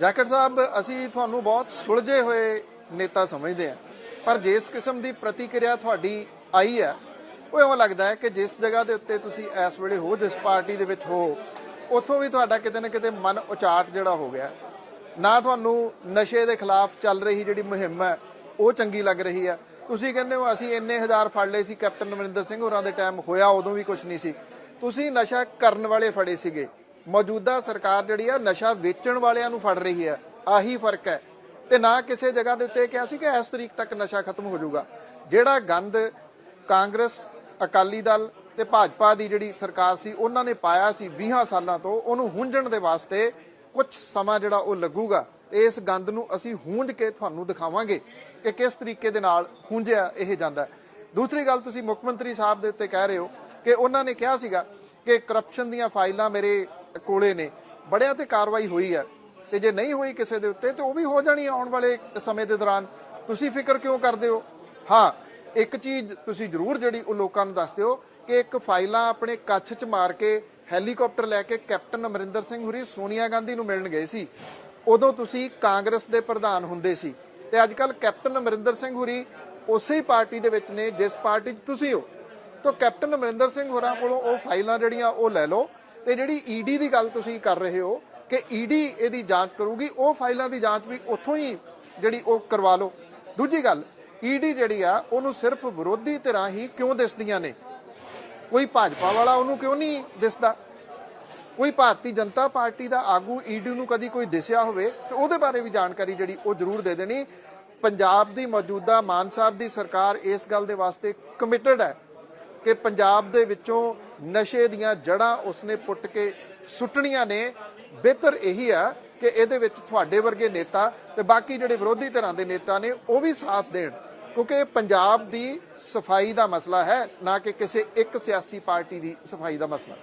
ਜਾਖੜ ਸਾਹਿਬ, ਅਸੀਂ ਤੁਹਾਨੂੰ ਬਹੁਤ ਸੁਲਝੇ ਹੋਏ ਨੇਤਾ ਸਮਝਦੇ ਹਾਂ, ਪਰ ਜਿਸ ਕਿਸਮ ਦੀ ਪ੍ਰਤੀਕਿਰਿਆ ਤੁਹਾਡੀ ਆਈ ਹੈ, ਉਹ ਇਉਂ ਲੱਗਦਾ ਹੈ ਕਿ ਜਿਸ ਜਗ੍ਹਾ ਦੇ ਉੱਤੇ ਤੁਸੀਂ ਇਸ ਵੇਲੇ ਹੋ, ਜਿਸ ਪਾਰਟੀ ਦੇ ਵਿੱਚ ਹੋ, ਉੱਥੋਂ ਵੀ ਤੁਹਾਡਾ ਕਿਤੇ ਨਾ ਕਿਤੇ ਮਨ ਉਚਾਟ ਜਿਹੜਾ ਹੋ ਗਿਆ। ਨਾ ਤੁਹਾਨੂੰ ਨਸ਼ੇ ਦੇ ਖਿਲਾਫ ਚੱਲ ਰਹੀ ਜਿਹੜੀ ਮੁਹਿੰਮ ਹੈ, ਉਹ ਚੰਗੀ ਲੱਗ ਰਹੀ ਹੈ। ਤੁਸੀਂ ਕਹਿੰਦੇ ਹੋ, ਅਸੀਂ ਇੰਨੇ ਹਜ਼ਾਰ ਫੜ ਲਏ ਸੀ, ਕੈਪਟਨ ਅਮਰਿੰਦਰ ਸਿੰਘ ਹੋਰਾਂ ਦੇ ਟਾਈਮ ਹੋਇਆ, ਉਦੋਂ ਵੀ ਕੁਝ ਨਹੀਂ ਸੀ। ਤੁਸੀਂ ਨਸ਼ਾ ਕਰਨ ਵਾਲੇ ਫੜੇ ਸੀਗੇ। ਮੌਜੂਦਾ ਸਰਕਾਰ ਜਿਹੜੀ ਆ, ਨਸ਼ਾ ਵੇਚਣ ਵਾਲਿਆਂ ਨੂੰ ਫੜ ਰਹੀ ਹੈ ਆਹੀ ਫ਼ਰਕ ਹੈ। ਤੇ ਨਾ ਕਿਸੇ ਜਗ੍ਹਾ ਦੇ ਉੱਤੇ ਕਿਹਾ ਸੀ ਕਿ ਇਸ ਤਰੀਕ ਤੱਕ ਨਸ਼ਾ ਖਤਮ ਹੋ ਜਾਊਗਾ। ਜਿਹੜਾ ਗੰਦ ਕਾਂਗਰਸ, ਅਕਾਲੀ ਦਲ ਤੇ ਭਾਜਪਾ ਦੀ ਜਿਹੜੀ ਸਰਕਾਰ ਸੀ, ਉਹਨਾਂ ਨੇ ਪਾਇਆ ਸੀ 20 ਸਾਲਾਂ ਤੋਂ, ਉਹਨੂੰ ਹੁੰਝਣ ਦੇ ਵਾਸਤੇ ਕੁਝ ਸਮਾਂ ਜਿਹੜਾ ਉਹ ਲੱਗੂਗਾ। ਇਸ ਗੰਦ ਨੂੰ ਅਸੀਂ ਹੁੰਝ ਕੇ ਤੁਹਾਨੂੰ ਦਿਖਾਵਾਂਗੇ ਕਿ ਕਿਸ ਤਰੀਕੇ ਦੇ ਨਾਲ ਹੁੰਝਿਆ ਇਹ ਜਾਂਦਾ। ਦੂਸਰੀ ਗੱਲ ਤੁਸੀਂ ਮੁੱਖ ਮੰਤਰੀ ਸਾਹਿਬ ਦੇ ਉੱਤੇ ਕਹਿ ਰਹੇ ਹੋ ਕਿ ਉਹਨਾਂ ਨੇ ਕਿਹਾ ਸੀਗਾ ਕਿ ਕਰਪਸ਼ਨ ਦੀਆਂ ਫਾਈਲਾਂ ਮੇਰੇ ਕੋਲੇ ਨੇ। ਬੜਿਆਂ ਤੇ ਕਾਰਵਾਈ ਹੋਈ ਹੈ ਤੇ ਜੇ ਨਹੀਂ ਹੋਈ ਕਿਸੇ ਦੇ ਉੱਤੇ, ਤੇ ਉਹ ਵੀ ਹੋ ਜਾਣੀ ਆਉਣ ਵਾਲੇ ਸਮੇਂ ਦੇ ਦੌਰਾਨ। ਤੁਸੀਂ ਫਿਕਰ ਕਿਉਂ ਕਰਦੇ ਹੋ? ਹਾਂ, ਇੱਕ ਚੀਜ਼ ਤੁਸੀਂ ਜ਼ਰੂਰ ਜਿਹੜੀ ਉਹ ਲੋਕਾਂ ਨੂੰ ਦੱਸ ਦਿਓ ਕਿ ਇੱਕ ਫਾਈਲਾਂ ਆਪਣੇ ਕੱਛ 'ਚ ਮਾਰ ਕੇ ਹੈਲੀਕਾਪਟਰ ਲੈ ਕੇ ਕੈਪਟਨ ਅਮਰਿੰਦਰ ਸਿੰਘ ਹੁਰੀ ਸੋਨੀਆ ਗਾਂਧੀ ਨੂੰ ਮਿਲਣ ਗਏ ਸੀ। ਉਦੋਂ ਤੁਸੀਂ ਕਾਂਗਰਸ ਦੇ ਪ੍ਰਧਾਨ ਹੁੰਦੇ ਸੀ। ਤੇ ਅੱਜ ਕੱਲ ਕੈਪਟਨ ਅਮਰਿੰਦਰ ਸਿੰਘ ਹੁਰੀ ਉਸੇ ਪਾਰਟੀ ਦੇ ਵਿੱਚ ਨੇ, ਜਿਸ ਪਾਰਟੀ 'ਚ ਤੁਸੀਂ ਹੋ। ਤਾਂ ਕੈਪਟਨ ਅਮਰਿੰਦਰ ਸਿੰਘ ਹੋਰਾਂ ਕੋਲੋਂ ਉਹ ਫਾਈਲਾਂ ਜਿਹੜੀਆਂ ਉਹ ਲੈ ਲਓ। ਤੇ ਜਿਹੜੀ ਈਡੀ ਦੀ ਗੱਲ ਤੁਸੀਂ ਕਰ ਰਹੇ ਹੋ ਕਿ ਈਡੀ ਇਹਦੀ ਜਾਂਚ ਕਰੂਗੀ, ਉਹ ਫਾਈਲਾਂ ਦੀ ਜਾਂਚ ਵੀ ਉੱਥੋਂ ਹੀ ਜਿਹੜੀ ਉਹ ਕਰਵਾ ਲਓ। ਦੂਜੀ ਗੱਲ ਈਡੀ ਜਿਹੜੀ ਆ, ਉਹਨੂੰ ਸਿਰਫ ਵਿਰੋਧੀ ਧਿਰਾਂ ਹੀ ਕਿਉਂ ਦਿਸਦੀਆਂ ਨੇ? ਕੋਈ ਭਾਜਪਾ ਵਾਲਾ ਉਹਨੂੰ ਕਿਉਂ ਨਹੀਂ ਦਿਸਦਾ? ਕੋਈ ਭਾਰਤੀ ਜਨਤਾ ਪਾਰਟੀ ਦਾ ਆਗੂ ਈਡੀ ਨੂੰ ਕਦੀ ਕੋਈ ਦਿਸਿਆ ਹੋਵੇ, ਤੇ ਉਹਦੇ ਬਾਰੇ ਵੀ ਜਾਣਕਾਰੀ ਜਿਹੜੀ ਉਹ ਜ਼ਰੂਰ ਦੇ ਦੇਣੀ। ਪੰਜਾਬ ਦੀ ਮੌਜੂਦਾ ਮਾਨ ਸਾਹਿਬ ਦੀ ਸਰਕਾਰ ਇਸ ਗੱਲ ਦੇ ਵਾਸਤੇ ਕਮਿਟਡ ਹੈ। ਕਿ ਪੰਜਾਬ ਦੇ ਵਿੱਚੋਂ ਨਸ਼ੇ ਦੀਆਂ ਜੜ੍ਹਾਂ ਉਸਨੇ ਪੁੱਟ ਕੇ ਸੁੱਟਣੀਆਂ ਨੇ। ਬਿਹਤਰ ਇਹੀ ਆ ਕਿ ਇਹਦੇ ਵਿੱਚ ਤੁਹਾਡੇ ਵਰਗੇ ਨੇਤਾ ਤੇ ਬਾਕੀ ਜਿਹੜੇ ਵਿਰੋਧੀ ਧਿਰਾਂ ਦੇ ਨੇਤਾ ਨੇ, ਉਹ ਵੀ ਸਾਥ ਦੇਣ। ਕਿਉਂਕਿ ਪੰਜਾਬ ਦੀ ਸਫ਼ਾਈ ਦਾ ਮਸਲਾ ਹੈ, ਨਾ ਕਿ ਕਿਸੇ ਇੱਕ ਸਿਆਸੀ ਪਾਰਟੀ ਦੀ ਸਫ਼ਾਈ ਦਾ ਮਸਲਾ।